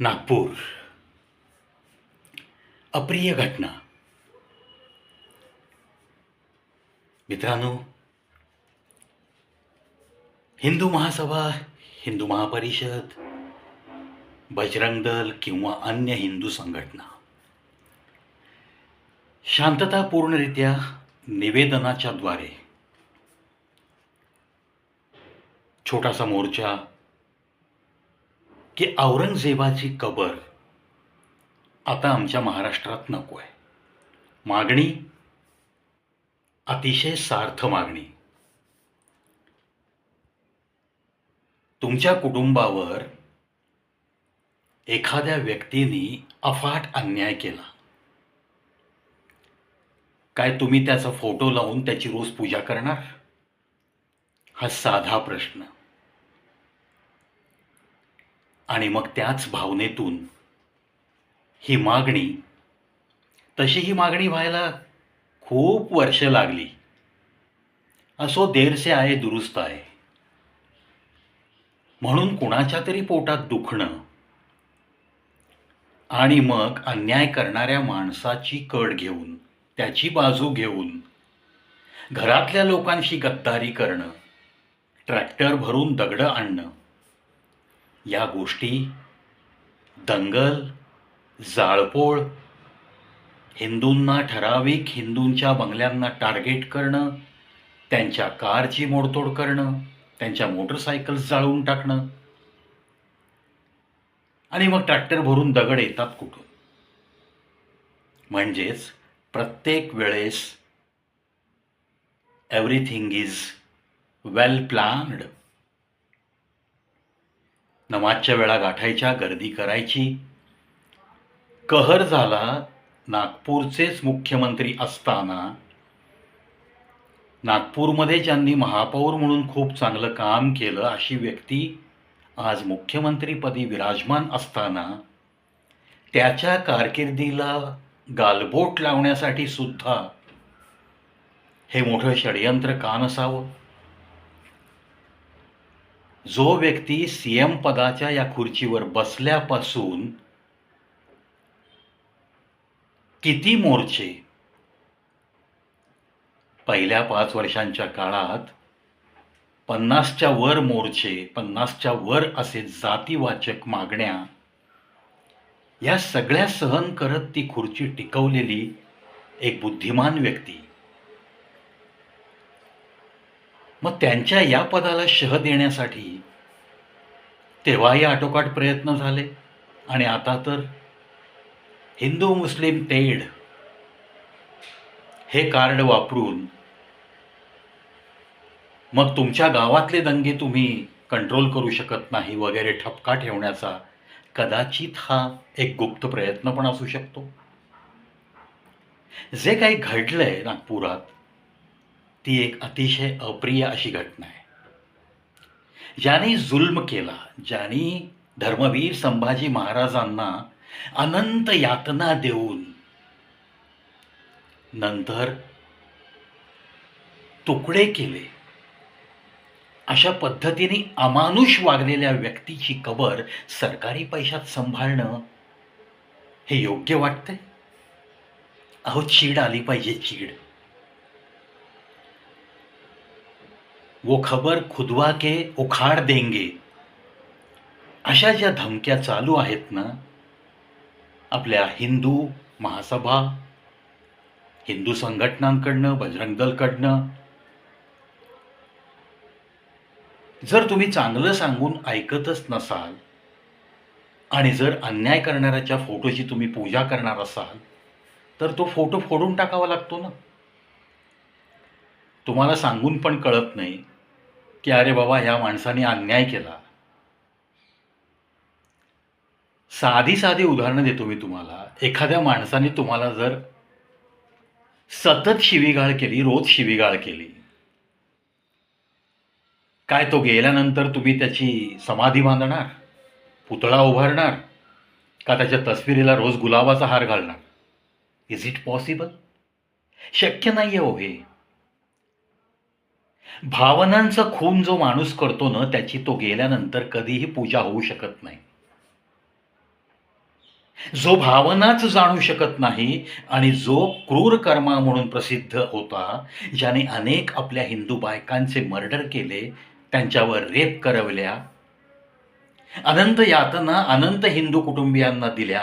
नागपूर. अप्रिय घटना. मित्रांनो हिंदू महासभा हिंदू महापरिषद बजरंग दल किंवा अन्य हिंदू संघटना. शांततापूर्णरित्या निवेदनाच्या द्वारे छोटासा मोर्चा की औरंगजेबाची कबर आता आमच्या महाराष्ट्रात नको आहे मागणी अतिशय सार्थ मागणी. तुमच्या कुटुंबावर एखाद्या व्यक्तीने अफाट अन्याय केला. काय तुम्ही त्याचा फोटो लावून त्याची रोज पूजा करणार? हा साधा प्रश्न. आणि मग त्याच भावनेतून ही मागणी तशी ही मागणी व्हायला खूप वर्ष लागली. असो देरसे आहे दुरुस्त आहे. म्हणून कुणाच्या तरी पोटात दुखणं आणि मग अन्याय करणाऱ्या माणसाची कड घेऊन त्याची बाजू घेऊन घरातल्या लोकांशी गद्दारी करणं ट्रॅक्टर भरून दगडं आणणं या गोष्टी दंगल जाळपोळ हिंदूंना ठराविक हिंदूंच्या बंगल्यांना टार्गेट करणं त्यांच्या कारची मोडतोड करणं त्यांच्या मोटरसायकल्स जाळून टाकणं. आणि मग ट्रॅक्टर भरून दगड येतात कुठून? म्हणजेच प्रत्येक वेळेस एव्हरीथिंग इज वेल प्लॅन्ड नमाजच्या वेळा गाठायच्या गर्दी करायची. कहर झाला नागपूरचेच मुख्यमंत्री असताना नागपूरमध्ये ज्यांनी महापौर म्हणून खूप चांगलं काम केलं अशी व्यक्ती आज मुख्यमंत्रीपदी विराजमान असताना त्याच्या कारकिर्दीला गालबोट लावण्यासाठी सुद्धा हे मोठं षडयंत्र का नसावं? जो व्यक्ती सी एम पदाच्या या खुर्चीवर बसल्यापासून किती मोर्चे? पहिल्या पाच वर्षांच्या काळात पन्नासच्या वर मोर्चे पन्नासच्या वर असे जातीवाचक मागण्या या सगळ्या सहन करत ती खुर्ची टिकवलेली एक बुद्धिमान व्यक्ती. मग त्यांच्या या पदाला शह देण्यासाठी तेव्हाही आटोकाट प्रयत्न झाले. आणि आता तर हिंदू मुस्लिम तेढ हे कार्ड वापरून मग तुमच्या गावातले दंगे तुम्ही कंट्रोल करू शकत नाही वगैरे ठपका ठेवण्याचा कदाचित हा एक गुप्त प्रयत्न पण असू शकतो. जे काही घडलंय नागपुरात ती एक अतिशय अप्रिय अशी घटना आहे. ज्यांनी जुल्म केला ज्यांनी धर्मवीर संभाजी महाराजांना अनंत यातना देऊन नंतर तुकडे केले. अशा पद्धतीने अमानुष वागलेल्या व्यक्तीची कबर सरकारी पैशात सांभाळणं हे योग्य वाटतंय? अहो चीड आली पाहिजे चीड. वो खबर खुदवा के उखाड देंगे. अशा ज्या धमक्या चालू आहेत ना आपल्या हिंदू महासभा हिंदू संघटनांकडनं बजरंग दलकडनं जर तुम्ही चांगलं सांगून ऐकतच नसाल आणि जर अन्याय करणाऱ्याच्या फोटोची तुम्ही पूजा करणार असाल तर तो फोटो फोडून टाकावा लागतो ना. तुम्हाला सांगून पण कळत नाही. की अरे बाबा ह्या माणसाने अन्याय केला. साधी साधी उदाहरणं देतो मी तुम्हाला. एखाद्या माणसाने तुम्हाला जर सतत शिवीगाळ केली रोज शिवीगाळ केली काय तो गेल्यानंतर तुम्ही त्याची समाधी बांधणार? पुतळा उभारणार? का त्याच्या तस्विरीला रोज गुलाबाचा हार घालणार? इज इट पॉसिबल शक्य नाही आहे हो हे. भावनांचा खून जो माणूस करतो ना त्याची तो गेल्यानंतर कधीही पूजा होऊ शकत नाही. जो भावनाच जाणू शकत नाही आणि जो क्रूर कर्मा म्हणून प्रसिद्ध होता ज्याने अनेक आपल्या हिंदू बायकांचे मर्डर केले त्यांच्यावर रेप करवल्या अनंत यातना अनंत हिंदू कुटुंबियांना दिल्या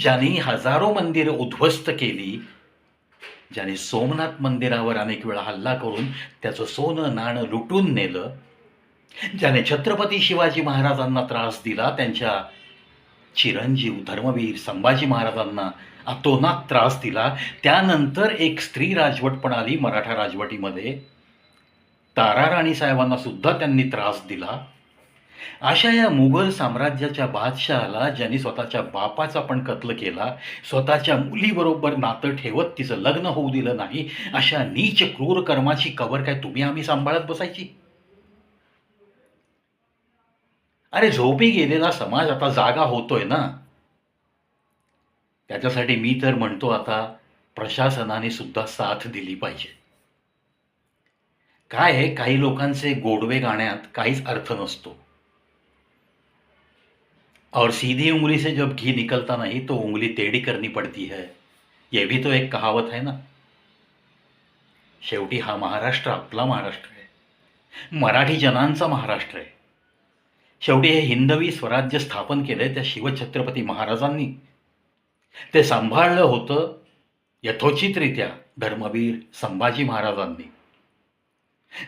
ज्यांनी हजारो मंदिरं उद्ध्वस्त केली ज्याने सोमनाथ मंदिरावर अनेक वेळा हल्ला करून त्याचं सोनं नाणं लुटून नेलं ज्याने छत्रपती शिवाजी महाराजांना त्रास दिला त्यांच्या चिरंजीव धर्मवीर संभाजी महाराजांना अतोनात त्रास दिला. त्यानंतर एक स्त्री राजवट पण आली मराठा राजवटीमध्ये. तारा राणी साहेबांना सुद्धा त्यांनी त्रास दिला. अशा या मुघल साम्राज्याच्या बादशहाला ज्यांनी स्वतःच्या बापाचा पण कत्ल केला स्वतःच्या मुलीबरोबर नातं ठेवत तिचं लग्न होऊ दिलं नाही अशा नीच क्रूर कर्माची कवर काय तुम्ही आम्ही सांभाळत बसायची? अरे झोपी गेलेला समाज आता जागा होतोय ना. त्याच्यासाठी मी तर म्हणतो आता प्रशासनाने सुद्धा साथ दिली पाहिजे. काय आहे? काही लोकांचे गोडवे गाण्यात काहीच अर्थ नसतो. और सीधी उंगली से जब घी निकलता नहीं तो उंगली टेढ़ी करनी पड़ती है। ये भी तो एक कहावत है ना। शेवटी हा महाराष्ट्र आपला महाराष्ट्र आहे मराठी जनांचा महाराष्ट्र आहे शेवटी हे हिंदवी स्वराज्य स्थापन केलंय त्या शिवछत्रपती महाराजांनी। ते सांभाळलं होतं यथोचितरित्या धर्मवीर संभाजी महाराजांनी।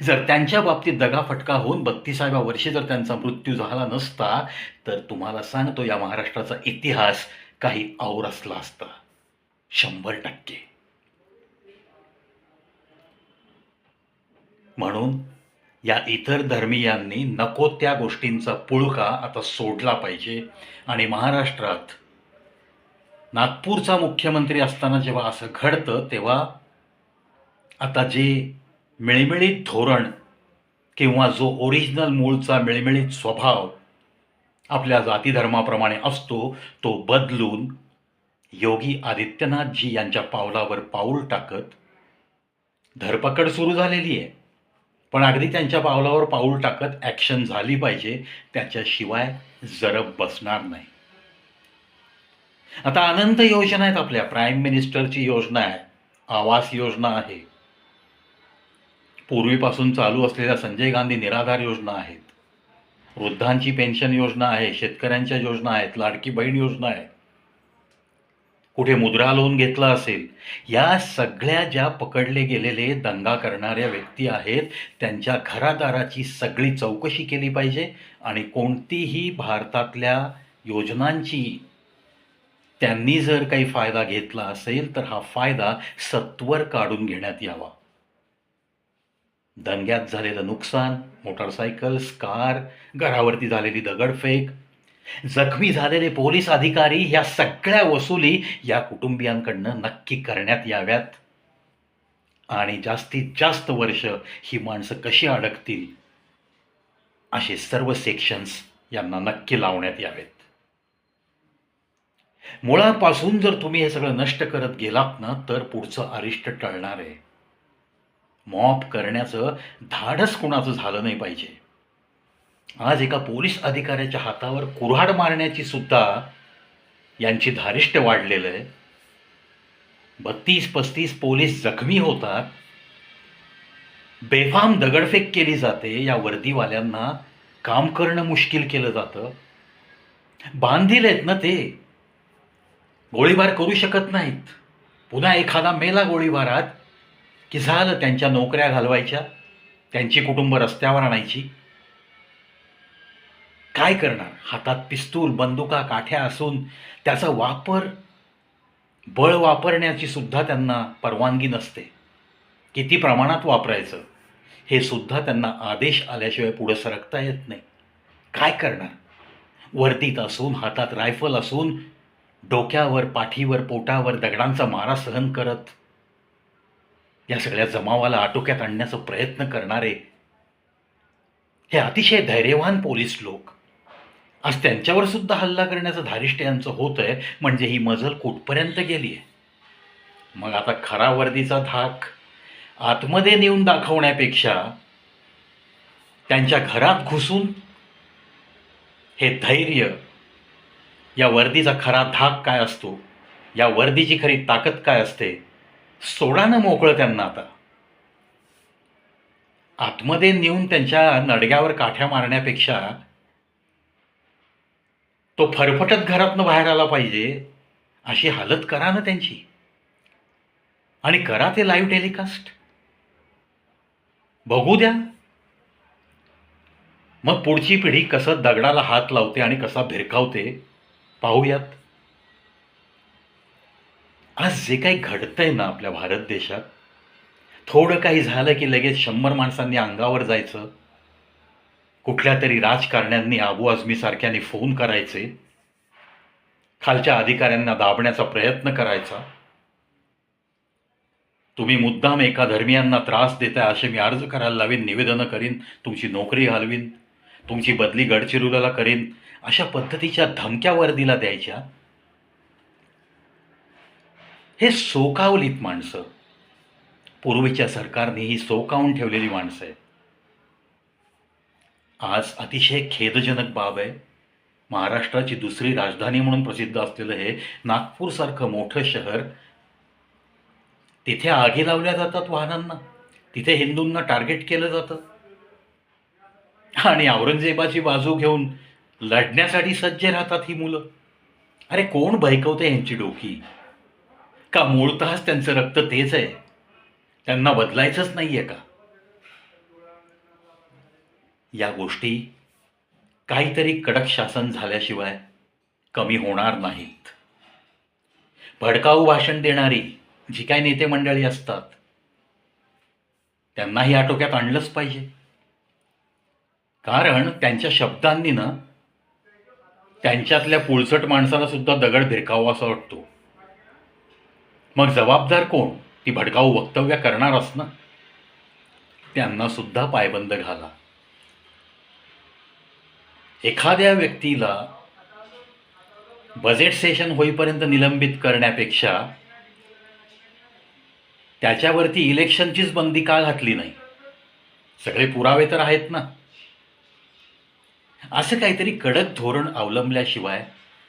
जर त्यांच्या बाबतीत दगाफटका होऊन बत्तीसाव्या वर्षी जर त्यांचा मृत्यू झाला नसता तर तुम्हाला सांगतो या महाराष्ट्राचा इतिहास काही और असला असता. शंभर टक्के. म्हणून या इतर धर्मीयांनी नको त्या गोष्टींचा पुळका आता सोडला पाहिजे. आणि महाराष्ट्रात नागपूरचा मुख्यमंत्री असताना जेव्हा असं घडतं तेव्हा आता जे मिळमिळीत धोरण किंवा जो ओरिजिनल मूळचा मिळमिळीत स्वभाव आपल्या जातीधर्माप्रमाणे असतो तो बदलून योगी आदित्यनाथजी यांच्या पावलावर पाऊल टाकत धरपकड सुरू झालेली आहे. पण अगदी त्यांच्या पावलावर पाऊल टाकत ॲक्शन झाली पाहिजे त्याच्याशिवाय जरब बसणार नाही. आता अनंत योजना आहेत आपल्या. प्राईम मिनिस्टरची योजना आहे. आवास योजना आहे. पूर्वीपासून चालू असलेल्या संजय गांधी निराधार योजना आहेत. वृद्धांची पेन्शन योजना आहे शेतकऱ्यांच्या योजना आहेत लाडकी बहीण योजना आहे. कुठे मुद्रा लोन घेतलं असेल या सगळ्या ज्या पकडले गेलेले दंगा करणाऱ्या व्यक्ती आहेत त्यांच्या घरादाराची सगळी चौकशी केली पाहिजे आणि कोणतीही भारतातल्या योजनांची त्यांनी जर काही फायदा घेतला असेल तर हा फायदा सत्वर काढून घेण्यात यावा. दंग्यात झालेलं नुकसान मोटरसायकल्स कार घरावरती झालेली दगडफेक जखमी झालेले पोलीस अधिकारी ह्या सगळ्या वसुली या कुटुंबियांकडनं नक्की करण्यात याव्यात. आणि जास्तीत जास्त वर्ष ही माणसं कशी अडकतील असे सर्व सेक्शन्स यांना नक्की लावण्यात यावेत. मुळापासून जर तुम्ही हे सगळं नष्ट करत गेलात ना तर पुढचं अरिष्ट टळणार आहे. मॉप करण्याचं धाडस कुणाचं झालं नाही पाहिजे. आज एका पोलीस अधिकाऱ्याच्या हातावर कुऱ्हाड मारण्याची सुद्धा यांची धारिष्ट वाढलेलं आहे. बत्तीस पस्तीस पोलीस जखमी होतात. बेफाम दगडफेक केली जाते. या वर्दीवाल्यांना काम करणं मुश्किल केलं जातं. बांधील आहेत ना ते. गोळीबार करू शकत नाहीत. पुन्हा एखादा मेला गोळीबारात की झालं त्यांच्या नोकऱ्या घालवायच्या त्यांची कुटुंब रस्त्यावर आणायची. काय करणार? हातात पिस्तूल बंदुका काठ्या असून त्याचा वापर बळ वापरण्याची सुद्धा त्यांना परवानगी नसते. किती प्रमाणात वापरायचं? हे सुद्धा त्यांना आदेश आल्याशिवाय पुढे सरकता येत नाही. काय करणार? वर्दीत असून हातात रायफल असून डोक्यावर पाठीवर पोटावर दगडांचा मारा सहन करत या सगळ्या जमावाला आटोक्यात आणण्याचा प्रयत्न करणारे हे अतिशय धैर्यवान पोलीस लोक. आज त्यांच्यावर सुद्धा हल्ला करण्याचं धारिष्ट यांचं होत आहे म्हणजे ही मजल कुठपर्यंत गेली आहे मग आता खरा वर्दीचा धाक आतमध्ये नेऊन दाखवण्यापेक्षा त्यांच्या घरात घुसून हे धैर्य या वर्दीचा खरा धाक काय असतो? या वर्दीची खरी ताकद काय असते? सोडा मोकळं त्यांना आता. आतमध्ये नेऊन त्यांच्या नडग्यावर काठ्या मारण्यापेक्षा तो फरफटत घरातनं बाहेर आला पाहिजे अशी हालत करा ना त्यांची. आणि करा ते लाईव्ह टेलिकास्ट बघू द्या. मग पुढची पिढी कसं दगडाला हात लावते आणि कसा भिरकावते पाहूयात. आज जे काही घडतंय ना आपल्या भारत देशात थोडं काही झालं की लगेच शंभर माणसांनी अंगावर जायचं. कुठल्या तरी राजकारण्यांनी आबू आजमीसारख्यांनी सारख्याने फोन करायचे. खालच्या अधिकाऱ्यांना दाबण्याचा प्रयत्न करायचा. तुम्ही मुद्दाम एका धर्मियांना त्रास देताय असे मी अर्ज करायला लावीन निवेदनं करीन तुमची नोकरी घालवीन तुमची बदली गडचिरोल्याला करीन. अशा पद्धतीच्या धमक्या वर्दीला द्यायच्या. हे सोकावलीत माणसं. पूर्वीच्या सरकारने ही सोकावून ठेवलेली माणसं आहेत. आज अतिशय खेदजनक बाब आहे. महाराष्ट्राची दुसरी राजधानी म्हणून प्रसिद्ध असलेलं हे नागपूरसारखं मोठं शहर तिथे आगी लावल्या जातात वाहनांना. तिथे हिंदूंना टार्गेट केलं जातं. आणि औरंगजेबाची बाजू घेऊन लढण्यासाठी सज्ज राहतात ही मुलं. अरे कोण भयकवते यांची डोकी? का मूळतःच त्यांचं रक्त तेच आहे. त्यांना बदलायचंच नाहीये का? या गोष्टी काहीतरी कडक शासन झाल्याशिवाय कमी होणार नाहीत. भडकाऊ भाषण देणारी जी काय नेते मंडळी असतात त्यांनाही आटोक्यात आणलंच पाहिजे. कारण त्यांच्या शब्दांनी ना त्यांच्यातल्या पुळसट माणसाला सुद्धा दगड भिरकावा असा वाटतो. मग जबाबदार कोण? ती भडकाऊ वक्तव्य करणारच ना त्यांना सुद्धा पायबंद घाला. एखाद्या व्यक्तीला बजेट सेशन होईपर्यंत निलंबित करण्यापेक्षा त्याच्यावरती इलेक्शनचीच बंदी का घातली नाही? सगळे पुरावे तर आहेत ना. असं काहीतरी कडक धोरण अवलंबल्याशिवाय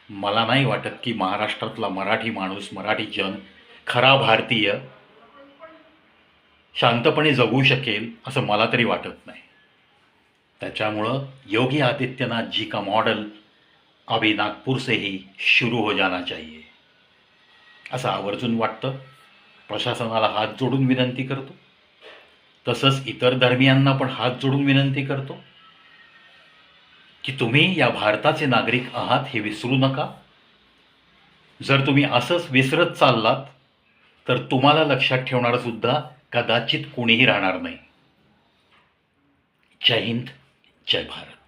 मला नाही वाटत की महाराष्ट्रातला मराठी माणूस मराठी जन खरा भारतीय शांतपणे जगू शकेल असं मला तरी वाटत नाही. त्याच्यामुळं योगी आदित्यनाथ जी का मॉडल अभी नागपूर से ही शुरू हो जाना चाहिए असं आवर्जून वाटतं. प्रशासनाला हात जोडून विनंती करतो. तसंच इतर धर्मियांना पण हात जोडून विनंती करतो. की तुम्ही या भारताचे नागरिक आहात हे विसरू नका. जर तुम्ही असंच विसरत चाललात तर तुम्हाला लक्षात ठेवणारं सुद्धा कदाचित कोणीही राहणार नाही. जय हिंद जय भारत.